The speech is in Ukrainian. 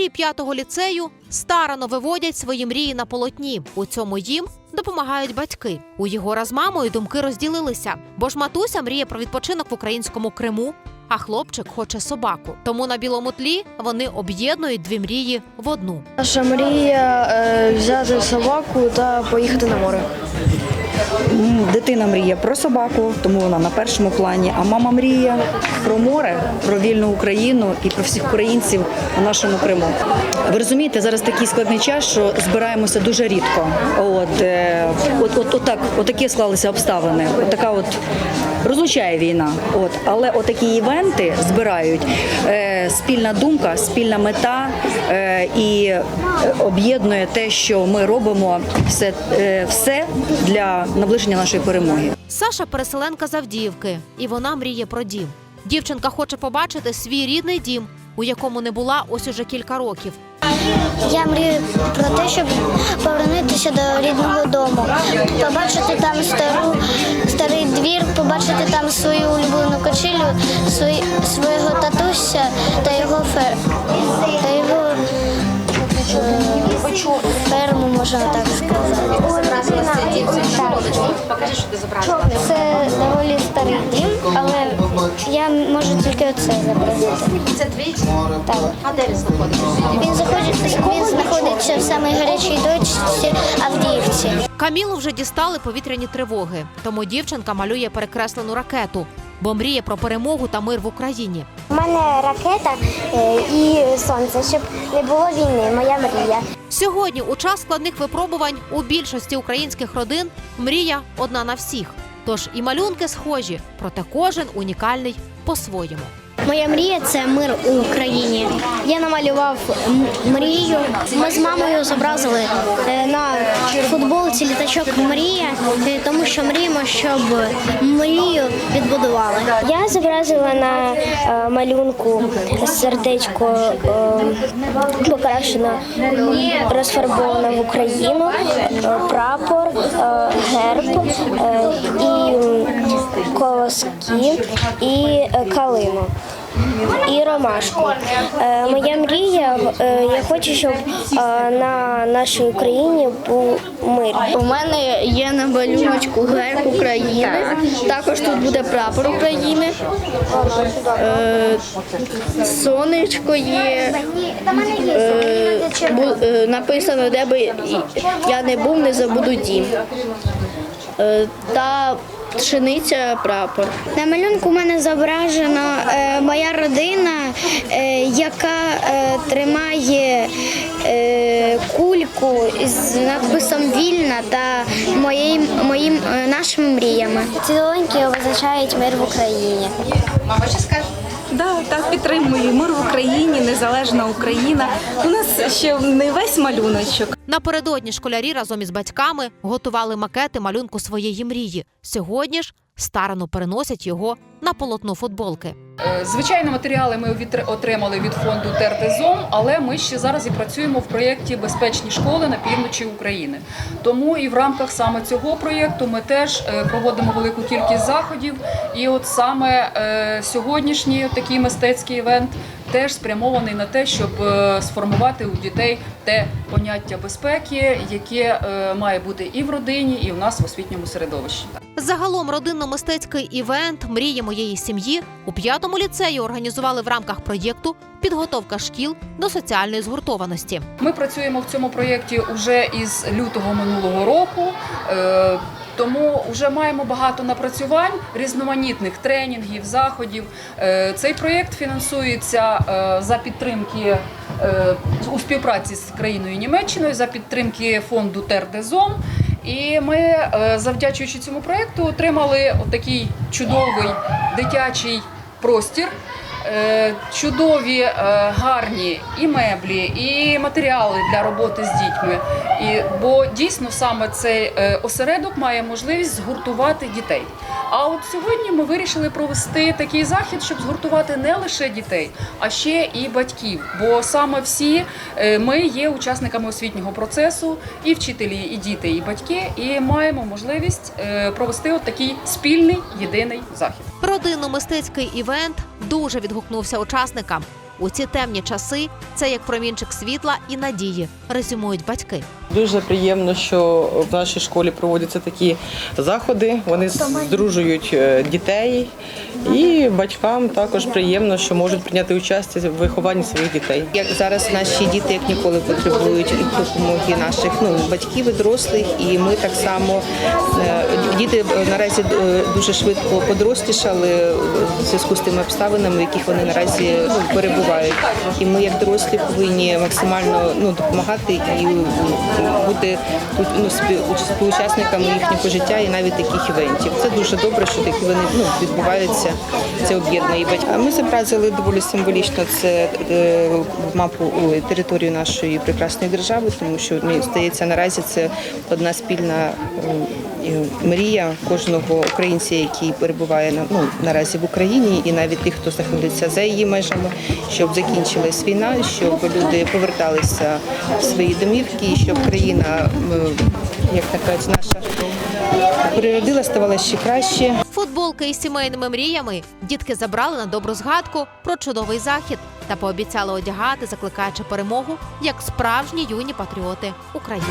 аудиторії п'ятого ліцею старано виводять свої мрії на полотні. У цьому їм допомагають батьки. У Єгора з мамою думки розділилися, бо ж матуся мріє про відпочинок в українському Криму. А хлопчик хоче собаку. Тому на білому тлі вони об'єднують дві мрії в одну. Наша мрія е, взяти собаку та поїхати на море. Дитина мріє про собаку, тому вона на першому плані. А мама мріє про море, про вільну Україну і про всіх українців у нашому Криму. Ви розумієте, зараз такий складний час, що збираємося дуже рідко. От, е, от, от, от так, отакі склалися обставини. От така от розлучає війна. От, але отакі івенти збирають е, спільна думка, спільна мета е, і об'єднує те, що ми робимо все, е, все для наближення нашої перемоги. Саша переселенка з і вона мріє про дім. Дівчинка хоче побачити свій рідний дім, у якому не була ось уже кілька років. Я мрію про те, щоб повернутися до рідного дому, побачити там стару, старий двір, побачити там свою улюблену качелю, свої, свого татуся та його фер, та його е, можна так сказати. Покажи, що ти зобразила. Це доволі старий дім, але я можу тільки оце зобразити. Це твій? Так. А де він знаходиться? Він заходить, він знаходиться в самій гарячій точці Авдіївці. Камілу вже дістали повітряні тривоги, тому дівчинка малює перекреслену ракету, бо мріє про перемогу та мир в Україні. У мене ракета е, і сонце, щоб не було війни. Моя мрія. Сьогодні, у час складних випробувань, у більшості українських родин мрія одна на всіх. Тож і малюнки схожі, проте кожен унікальний по-своєму. Моя мрія це мир у Україні. Я намалював мрію. Ми з мамою зобразили е, на футболці літачок Мрія, е, тому що мріємо, щоб мрію відбудували. Я зобразила на е, малюнку сердечко покрашено, розфарбовано в Україну, прапор, герб і колоски і калину. І ромашку. Е, моя мрія, е, я хочу, щоб е, на нашій Україні був мир. У мене є на малюночку герб України. Також тут буде прапор України. Сонечко є. Написано, де би я не був, не забуду дім. Та пшениця прапор. На малюнку у мене зображена е, моя родина, е, яка е, тримає е, кульку з надписом Вільна та моїм, моїм е, нашими мріями. Ці долоньки означають мир в Україні. Да, так підтримую мир в Україні, незалежна Україна. У нас ще не весь малюночок. Напередодні школярі разом із батьками готували макети малюнку своєї мрії. Сьогодні ж старано переносять його на полотно футболки. Е, Звичайно, матеріали ми отримали від фонду Тертезом, але ми ще зараз і працюємо в проєкті Безпечні школи на півночі України. Тому і в рамках саме цього проєкту ми теж е, проводимо велику кількість заходів. І от саме е, сьогоднішній такий мистецький івент теж спрямований на те, щоб сформувати у дітей те поняття безпеки, яке має бути і в родині, і в нас в освітньому середовищі. Загалом родинно-мистецький івент Мрії моєї сім'ї у п'ятому ліцеї організували в рамках проєкту Підготовка шкіл до соціальної згуртованості. Ми працюємо в цьому проєкті вже із лютого минулого року. е, Тому вже маємо багато напрацювань, різноманітних тренінгів, заходів. Е, Цей проєкт фінансується е, за підтримки у співпраці з країною Німеччиною за підтримки фонду Тердезом. І ми, е, завдячуючи цьому проєкту, отримали такий чудовий дитячий простір. Е, чудові, е, гарні і меблі, і матеріали для роботи з дітьми. І, бо дійсно саме цей е, осередок має можливість згуртувати дітей. А от сьогодні ми вирішили провести такий захід, щоб згуртувати не лише дітей, а ще і батьків. Бо саме всі ми є учасниками освітнього процесу, і вчителі, і діти, і батьки, і маємо можливість провести от такий спільний єдиний захід. Родинно-мистецький івент дуже відгукнувся учасникам. У ці темні часи це як промінчик світла і надії, резюмують батьки. Дуже приємно, що в нашій школі проводяться такі заходи. Вони здружують е, дітей, і батькам також приємно, що можуть прийняти участь в вихованні своїх дітей. Як зараз наші діти як ніколи потребують допомоги наших ну батьків і дорослих, і ми так само е, діти е, наразі е, дуже швидко подорослішали в зв'язку з тими обставинами, в яких вони наразі перебувають. І ми, як дорослі, повинні максимально ну допомагати і бути ну, співучасниками їхнього життя і навіть таких івентів. Це дуже добре, що такі вони ну, відбуваються. Це об'єднує батьків. А Ми зобразили доволі символічно це е, мапу територію нашої прекрасної держави, тому що мені здається, наразі це одна спільна е, мрія кожного українця, який перебуває на ну наразі в Україні, і навіть тих, хто знаходиться за її межами, щоб закінчилась війна, щоб люди поверталися в свої домівки, і щоб країна, як так кажуть, наша переродила, ставала ще краще. Футболки із сімейними мріями дітки забрали на добру згадку про чудовий захід та пообіцяли одягати, закликаючи перемогу як справжні юні патріоти України.